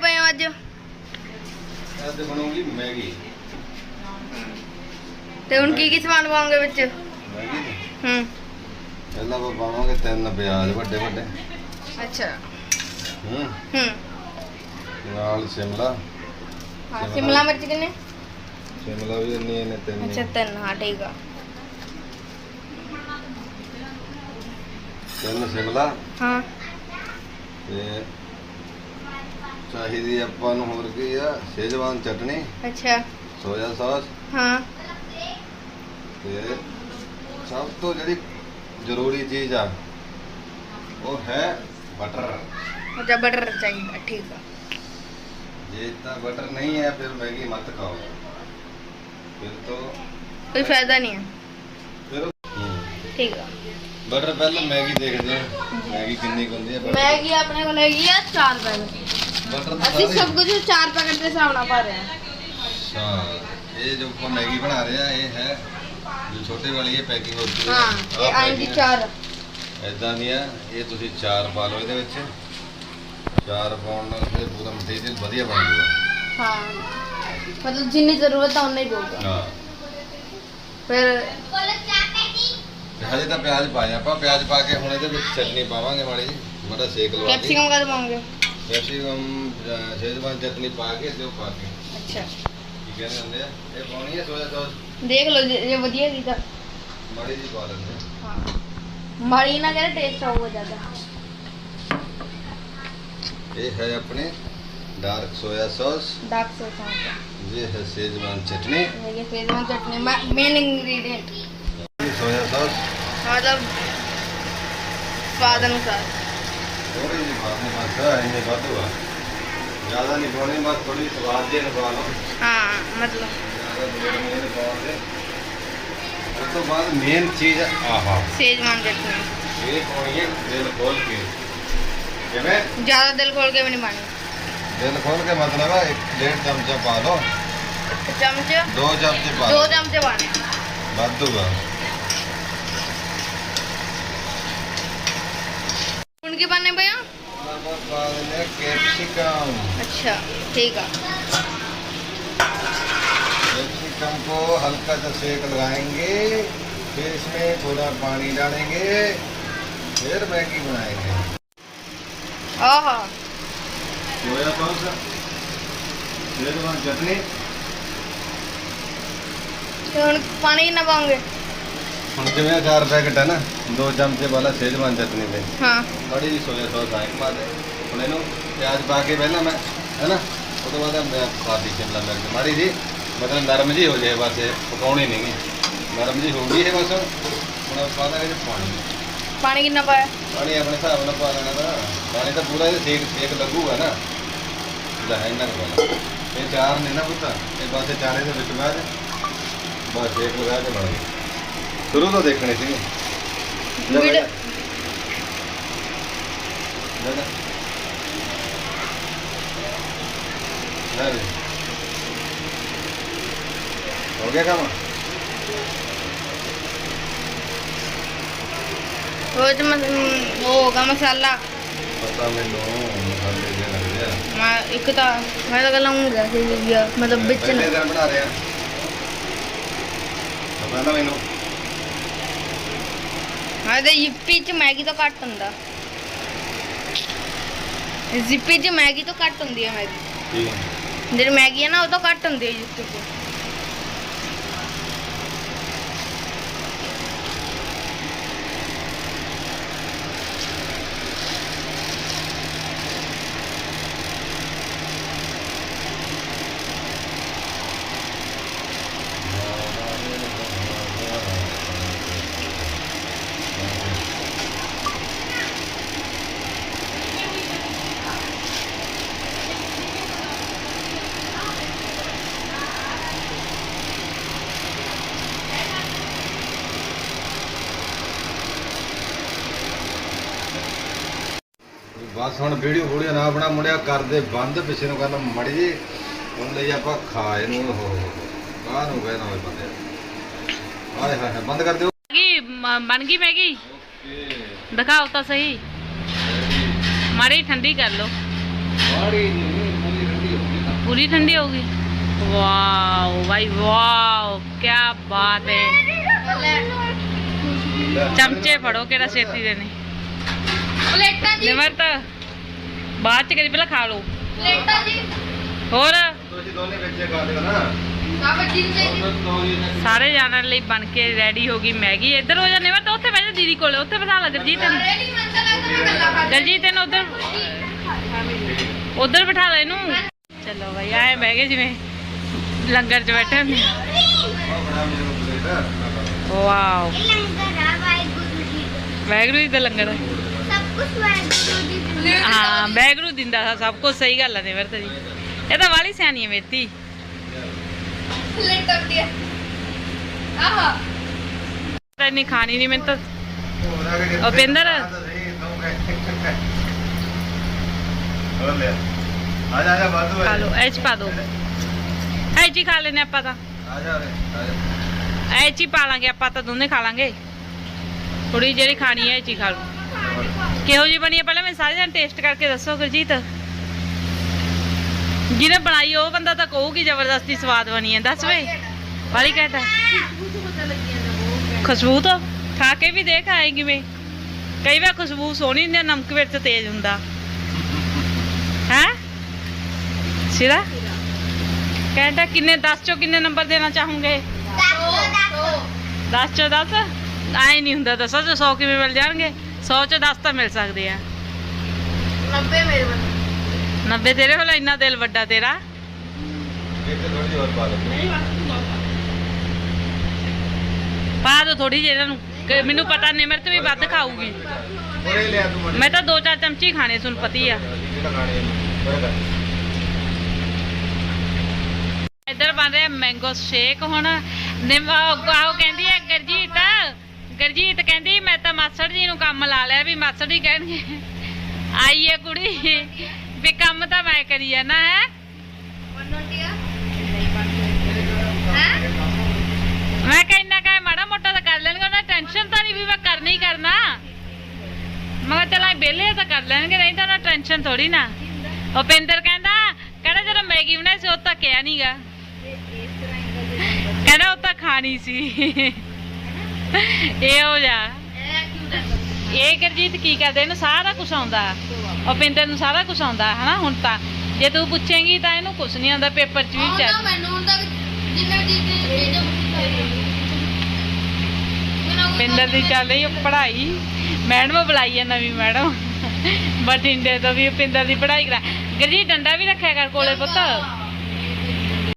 ਪਏ ਹੋ ਅੱਜ? ਅੱਜ ਬਣੂਗੀ ਮੈਗੀ। ਤੇ ਹੁਣ ਕੀ ਕੀ ਸਮਾਨ ਪਾਉਂਗੇ ਵਿੱਚ? ਮੈਗੀ ਹੂੰ। ਪਹਿਲਾਂ ਆਪਾਂ ਪਾਵਾਂਗੇ ਤਿੰਨ ਪਿਆਜ਼ ਵੱਡੇ ਵੱਡੇ ਅੱਛਾ। ਹੂੰ। ਹੂੰ। ਨਾਲ ਸ਼ਿਮਲਾ। ਹਾਂ ਸ਼ਿਮਲਾ ਮਿਰਚ ਕਿੰਨੇ? ਸ਼ਿਮਲਾ ਵੀ ਇੰਨੀ ਨੇ ਤਿੰਨ ਹੀ। ਅੱਛਾ ਤਿੰਨ ਹਾਂ ਠੀਕ ਆ। ਤਿੰਨ ਸ਼ਿਮਲਾ। ਹਾਂ। ਤੇ ਚਾਹੀਦੀ ਆਪਾਂ ਨੂੰ ਹੋਰ ਕੀ ਆ? ਸ਼ੇਜਵਾਨ ਚਟਨੀ ਅੱਛਾ। Soya sauce. ਹਾਂ। ਤੇ ਸਭ ਤੋਂ ਜਿਹੜੀ ਜ਼ਰੂਰੀ ਚੀਜ਼ ਆ ਉਹ ਹੈ ਬਟਰ। ਅੱਛਾ ਬਟਰ ਚਾਹੀਦਾ ਠੀਕ ਆ। ਜੇ ਤਾਂ ਬਟਰ ਨਹੀਂ ਹੈ ਫਿਰ ਮੈਗੀ ਮਤ ਖਾਓ। ਫਿਰ ਤੋਂ ਕੋਈ ਫਾਇਦਾ ਨਹੀਂ ਹੈ। ਫਿਰ ਠੀਕ ਆ। ਬਟਰ ਪਹਿਲਾਂ ਮੈਗੀ ਦੇਖਦੇ ਆ ਮੈਗੀ ਕਿੰਨੀ ਹੁੰਦੀ ਹੈ ਮੈਗੀ ਆਪਣੇ ਕੋਲ ਹੈਗੀ ਆ 4 ਪੈਕਟ ਬਟਰ ਤਾਂ ਅਸੀਂ ਸਭ ਕੁਝ 4 ਪੈਕਟ ਦੇ ਹਿਸਾਬ ਨਾਲ ਪਾ ਰਹੇ ਹਾਂ। ਅੱਛਾ ਇਹ ਜੋ ਆਪਾਂ ਮੈਗੀ ਬਣਾ ਰਹੇ ਆ ਇਹ ਹੈ ਜੋ ਛੋਟੇ ਵਾਲੀ ਇਹ ਪੈਕਿੰਗ ਹੁੰਦੀ ਹੈ। ਹਾਂ ਇਹ ਆਏਗੀ 4 ਇਦਾਂ ਦੀਆਂ ਇਹ ਤੁਸੀਂ ਚਾਰ ਪਾ ਲਓ ਇਹਦੇ ਵਿੱਚ। ਚਾਰ ਪਾਉਣ ਨਾਲ ਫਿਰ ਪੂਰਾ ਮਟੀਰੀਅਲ ਵਧੀਆ ਬਣ ਜਾਊਗਾ ਹਾਂ ਮਤਲਬ ਜਿੰਨੀ ਜ਼ਰੂਰਤ ਆ ਉਨਾ ਹੀ ਪਊਗਾ। ਹਾਂ। ਫਿਰ ਤੇ ਹਜੇ ਤਾਂ ਪਿਆਜ਼ ਪਾਏ ਆਪਾਂ ਪਿਆਜ਼ ਪਾ ਕੇ ਹੁਣ ਇਹਦੇ ਵਿੱਚ ਚਟਨੀ ਪਾਵਾਂਗੇ ਮਾੜੀ ਜੀ ਮਾੜਾ ਸੇਕ ਲਵਾ ਕੇ। ਕੈਪਸਿਕਮ ਕਦ ਪਾਉਂਗੇ? जैसे हम शेजवान चटनी पाके सेव पाके। अच्छा। ठीक है ना ये पानी है सोया सॉस देख लो ये बढ़िया सीधा मरी जी पा लेंगे हाँ। हाँ। मरी ना करे टेस्ट आऊगा ज़्यादा ये है अपने dark soya sauce dark soya sauce ये है शेजवान चटनी। ये schezwan chutney main ingredient soya sauce मतलब स्वाद अनुसार। ਥੋੜੀ ਜਿਹੀ ਖਾਣੇ ਬਸ ਇੰਨੇ ਵਾਧੂ ਆ। ਜ਼ਿਆਦਾ ਨਹੀਂ ਪਾਉਣੀ ਬਸ ਥੋੜੀ ਸਵਾਦ ਦੇ ਲਗਾ ਲਓ। ਹਾਂ ਮਤਲਬ। ਜ਼ਿਆਦਾ ਦੇਰ ਨਹੀਂ ਪਾਉਣ ਦੇ। ਉਸ ਤੋਂ ਬਾਅਦ ਮੇਨ ਚੀਜ਼ ਆਹਾ। ਸੇਜਵਾਨ ਚਟਨੀ ਇਹ ਪਾਉਣੀ ਹੈ ਦਿਲ ਖੋਲ ਕੇ। ਜਿਵੇਂ ਜ਼ਿਆਦਾ ਦਿਲ ਖੋਲ ਕੇ ਵੀ ਨਹੀਂ ਪਾਣੀ ਦਿਲ ਖੋਲ ਕੇ ਮਤਲਬ ਹੈ ਇੱਕ ਡੇਢ ਚਮਚਾ ਪਾ ਲਓ। ਚਮਚ। ਦੋ ਚਮਚੇ ਪਾ ਦੋ ਚਮਚੇ ਪਾਣੇ ਵਾਧੂ ਆ। के पाने भैया? अच्छा ठीक है। कैप्सिकम को हल्का सा सेक लगाएँगे फिर इसमें थोड़ा पानी डालेंगे फिर मैगी बनाएँगे। चटनी। पानी ना पाऊँगे ਹੁਣ ਜਿਵੇਂ ਚਾਰ ਪੈਕਟ ਹੈ ਨਾ ਦੋ ਚਮਚੇ ਵਾਲਾ ਸ਼ੇਜਵਾਨ ਚਟਨੀ ਦੇ। ਹਾਂ। ਬੜੀ ਜੀ ਸੋਇਆ ਸੌਸ ਆਏ ਪਾ ਦੇ। ਹੁਣ ਇਹਨੂੰ ਪਿਆਜ਼ ਪਾ ਕੇ ਪਹਿਲਾਂ ਮੈਂ ਹੈ ਨਾ ਉਹ ਤੋਂ ਬਾਅਦ ਮੈਂ ਖਾਦੀ ਸ਼ਿਮਲਾ ਮਿਰਚ ਮਾੜੀ ਜੀ ਮਤਲਬ ਨਰਮ ਜੀ ਹੋ ਜਾਏ ਬਸ ਇਹ ਪਕਾਉਣੀ ਨਹੀਂ ਨਰਮ ਜੀ ਹੋ ਗਈ ਇਹ ਬਸ ਹੁਣ ਪਾ ਦਾਂਗੇ ਇਹਦੇ ਪਾਣੀ। ਪਾਣੀ ਕਿੰਨਾ ਪਾਇਆ? ਪਾਣੀ ਆਪਣੇ ਹਿਸਾਬ ਨਾਲ ਪਾ ਲੈਣਾ ਤਾਂ ਪਾਣੀ ਤਾਂ ਪੂਰਾ ਇਹ ਸੇਕ ਸੇਕ ਲੱਗੂਗਾ ਨਾ। ਲੈ ਕੁ ਪਾਉਣਾ ਇਹ ਚਾਰ ਨੇ ਨਾ ਪੁੱਤ ਇਹ ਬਸ ਚਾਰੇ ਦੇ ਵਿੱਚ ਬਾਅਦ ਬਸ ਸੇਕ ਲਗਾ ਕੇ ਬਣਾ ਸ਼ੁਰੂ ਤੋਂ ਦੇਖਣੀ ਸੀ। ਵੀਡੀਓ ਹੋ ਗਿਆ ਕੰਮ? ਉਹ ਚ ਮਸ- ਉਹ ਹੋਗਾ ਮਸਾਲਾ। ਪਤਾ ਮੈਨੂੰ ਮਸਾਲੇ ਦੇ ਲੱਗਦੇ ਆ। ਮੈਂ ਇੱਕ ਤਾਂ ਮੈਂ ਤਾਂ ਗੱਲਾਂ ਹੂੰ ਗਿਆ ਸੀ ਗਿਆ ਮਤਲਬ ਵਿੱਚ ਪਹਿਲੇ ਨਾ ਦਿਨ ਬਣਾ ਰਿਹਾ ਪਤਾ ਨਾ ਮੈਨੂੰ। ਹਾਂ ਤੇ ਯਿੱਪੀ ਚ ਮੈਗੀ ਤੋਂ ਘੱਟ ਹੁੰਦਾ। ਜ਼ਿੱਪੀ ਚ ਮੈਗੀ ਤੋਂ ਘੱਟ ਹੁੰਦੀ ਹੈ ਮੈਗੀ। ਠੀਕ ਹੈ ਜਿਹੜੀ ਮੈਗੀ ਹੈ ਨਾ ਉਹ ਤੋਂ ਘੱਟ ਹੁੰਦੀ ਹੈ ਯਿੱਪੀ ਚ। ਬਸ ਹੁਣ ਵੀਡੀਓ ਵੀਡੀਓ ਨਾ ਬਣਾ ਮੁੰਡਿਆ ਕਰਦੇ ਬੰਦ ਪਿੱਛੇ ਨੂੰ ਕਰਨਾ ਮੜੀ ਜੀ। ਹੁਣ ਲਈ ਆਪਾਂ ਖਾ ਇਹਨੂੰ ਹੋ ਬਾਹਰ ਹੋ ਗਏ ਨਾ ਹੋਏ ਬੰਦੇ। ਆਏ ਹਾਏ ਹਾਏ ਬੰਦ ਕਰ ਦਿਓ। ਮੈਗੀ ਮ- ਬਣ ਗਈ ਮੈਗੀ? ਦਿਖਾਓ ਤਾਂ ਸਹੀ। ਮਾੜੀ ਠੰਡੀ ਕਰ ਲਓ। ਨਹੀਂ ਪੂਰੀ ਠੰਡੀ ਹੋਊਗੀ ਵਾਓ ਭਾਈ ਵਾਓ ਕੀ ਬਾਤ ਹੈ ਚਮਚੇ ਫੜੋ ਕਿਹੜਾ ਛੇਤੀ ਦੇ ਨੇ ਪਲੇਟਾਂ ਜੀ। ਨਿਮਰਤ ਬਾਅਦ ਚ ਕਦੀ ਪਹਿਲਾਂ ਖਾ ਲਓ। ਪਲੇਟਾਂ ਜੀ। ਹੋਰ? ਤੁਸੀਂ ਦੋਨੇ ਵਿੱਚੇ ਖਾ ਲਿਓ ਨਾ। ਚਾਹੀਦੀ ਸਾਰੇ ਜਾਣਨ ਲਈ ਬਣ ਕੇ ਰੈਡੀ ਹੋ ਗਈ ਮੈਗੀ। ਇੱਧਰ ਹੋ ਜਾ ਨਿਮਰਤ ਉੱਥੇ ਬਹਿ ਜਾ ਦੀਦੀ ਕੋਲੇ ਉੱਥੇ ਬਿਠਾ ਲਾ ਗਰਜੀਤ ਨੂੰ। ਤਾਂ ਕਰ ਗਰਜੀਤ ਨੂੰ ਉਧਰ ਉਧਰ ਬਿਠਾ ਲੈ ਇਹਨੂੰ। ਚਲੋ ਭਾਈ ਆਏ ਬਹਿ ਗਏ ਜਿਵੇਂ ਲੰਗਰ 'ਚ ਬੈਠੇ ਹੁੰਦੇ। ਵਾਓ। ਲੰਗਰ ਆ ਵਾਹਿਗੁਰੂ ਜੀ ਦਾ। ਵੈਗਰੂ ਜੀ ਦਾ ਲੰਗਰ। ਦਾ ਹਾਂ ਵੈਗਰੂ ਦਿੰਦਾ ਸੀ ਸਭ ਕੁਝ ਸਹੀ ਗੱਲ ਆ ਨਿਮਰਤ ਜੀ। ਇਹ ਤਾਂ ਵਾਲੀ ਸਿਆਣੀ ਹੈ ਮੇਤੀ। ਤਾਂ ਇੰਨੀ ਖਾਣੀ ਨਹੀਂ ਮੈਨੂੰ ਤਾਂ ਉਪਿੰਦਰ। ਆ ਜਾ ਆ ਜਾ ਬਾਦੂ ਖਾ ਲਓ, ਇਹ ਪਾ ਦਿਓ ਇਹ ਹੀ ਖਾ ਲੈਨੇ ਆਪਾਂ ਤਾਂ। ਆ ਜਾ ਰੇ ਹੀ ਪਾ ਲਾਂਗੇ, ਆਪਾਂ ਤਾਂ ਦੋਨੇ ਖਾ ਲਾਂਗੇ। ਥੋੜੀ ਜਿਹੜੀ ਖਾਣੀ ਹੈ ਇਹ ਚ ਹੀ ਖਾ ਲੋ ਕਿਹੋ ਜੀ ਬਣੀ ਹੈ ਪਹਿਲਾਂ ਮੈਂ ਸਾਰੇ ਜਣ ਟੇਸਟ ਕਰਕੇ ਦੱਸੋ ਗੁਰਜੀਤ। ਜਿਹਨੇ ਬਣਾਈ ਉਹ ਬੰਦਾ ਤਾਂ ਕਹੂਗੀ ਜ਼ਬਰਦਸਤੀ ਸਵਾਦ ਬਣੀ ਹੈ ਦੱਸ ਵੇ। ਵਾਲੀ ਕਹਿੰਦਾ ਖੁਸ਼ਬੂ ਤਾਂ ਖਾ ਕੇ ਵੀ ਦੇਖ ਆਏ ਕਿਵੇਂ। ਕਈ ਵਾਰ ਖੁਸ਼ਬੂ ਸੋਹਣੀ ਹੁੰਦੀ ਨਮਕ ਵਿੱਚ ਤੇਜ਼ ਹੁੰਦਾ। ਹੈ? ਸਿਰਾ? ਕਹਿੰਦਾ ਕਿੰਨੇ 10 ਚੋਂ ਕਿੰਨੇ ਨੰਬਰ ਦੇਣਾ ਚਾਹੋਗੇ? 10 ਚੋਂ 10 ਆਏ ਨਹੀਂ ਹੁੰਦਾ 10 ਚੋਂ 100 ਕਿਵੇਂ ਮਿਲ ਜਾਣਗੇ? 100 ਚੋਂ 10 ਤਾਂ ਮਿਲ ਸਕਦੇ ਆ। 90 ਮੇਰੇ ਵੱਲ। 90 ਤੇਰੇ ਕੋਲ ਇੰਨਾ ਦਿਲ ਵੱਡਾ ਤੇਰਾ? ਇੱਕ ਥੋੜੀ ਹੋਰ ਪਾ ਲਓ ਪਾ। ਦੋ ਥੋੜੀ ਜਿਹੀ ਇਹਨਾਂ ਨੂੰ। ਕਿ ਮੈਨੂੰ ਪਤਾ ਨਿਮਰਤ ਵੀ ਵੱਧ ਖਾਊਗੀ। ਉਰੇ ਲਿਆ ਤੂੰ ਮੜੀ। ਮੈਂ ਤਾਂ ਦੋ ਚਾਰ ਚਮਚੀ ਖਾਣੇ ਸੁਣ ਪਤੀ ਆ। ਜਿਹੜਾ ਖਾਣੇ ਉਰੇ ਕਰ ਇੱਧਰ ਬਣ ਰਿਹਾ ਮੈਂਗੋ ਸ਼ੇਕ ਹੁਣ। ਨਿਮ ਉਹ ਕਹਿੰਦੀ ਹੈ ਗਰਜੀਤ ਗਰਜੀਤ ਕਹਿੰਦੀ, ਮੈਂ ਤਾਂ ਮਾਸੜ ਜੀ ਨੂੰ ਕੰਮ ਲਾ ਲਿਆ ਵੀ ਮਾਸੜ ਜੀ ਕਹਿਣਗੇ। ਆਈ ਹੈ ਕੁੜੀ, ਵੀ ਕੰਮ ਤਾਂ ਮੈਂ ਕਰੀ ਜਾਣਾ ਹੈ? ਮੈਂ ਕਿਹਾ ਕਹੇ ਮਾੜਾ ਮੋਟਾ ਤਾਂ ਕਰ ਲੈਣਗੇ, ਉਹਨਾਂ ਟੈਨਸ਼ਨ ਤਾਂ ਨਹੀਂ ਵੀ ਮੈਂ ਕਰਨਾ ਹੀ ਕਰਨਾ। ਮੈਂ ਕਿਹਾ ਚਲ ਵਿਹਲੇ ਤਾਂ ਕਰ ਲੈਣਗੇ, ਨਹੀਂ ਤਾਂ ਉਹਨਾਂ ਟੈਨਸ਼ਨ ਥੋੜੀ ਨਾ। ਉਪਿੰਦਰ ਕਹਿੰਦਾ ਕਹਿੰਦਾ ਜਦੋਂ ਮੈਗੀ ਬਣਾਈ ਸੀ, ਉਹ ਤਾਂ ਕਿਹਾ ਨਹੀਂਗਾ ਕਹਿੰਦਾ ਉਹ ਤਾਂ ਖਾਣੀ ਸੀ। ਇਹ ਜਾ। ਇਹ ਗੁਰਜੀਤ ਕੀ ਕਰਦੇ? ਇਹਨੂੰ ਸਾਰਾ ਕੁਝ ਆਉਂਦਾ। ਉਪਿੰਦਰ ਨੂੰ ਸਾਰਾ ਕੁਝ ਆਉਂਦਾ ਹਨਾ? ਹੁਣ ਤਾਂ ਜੇ ਤੂੰ ਪੁੱਛੇਂਗੀ ਤਾਂ ਇਹਨੂੰ ਕੁਝ ਨਹੀਂ ਆਉਂਦਾ ਪੇਪਰ 'ਚ ਵੀ ਆਉਂਦਾ ਚੱਲ। ਮੈਨੂੰ ਹੁਣ ਤੱਕ ਜਿੰਨਾ ਜੀ ਦੇ ਜੋ ਪਿੰਦਰ ਦੀ ਚੱਲ ਰਹੀ ਪੜ੍ਹਾਈ। ਮੈਡਮ ਬੁਲਾਈ ਹੈ ਨਵੀਂ ਮੈਡਮ। ਬਠਿੰਡੇ ਤੋਂ ਵੀ ਪਿੰਦਰ ਦੀ ਪੜ੍ਹਾਈ ਕਰਾ। ਗਰਜੀ ਡੰਡਾ ਵੀ ਰੱਖਿਆ ਕਰ ਕੋਲੇ ਪੁੱਤ।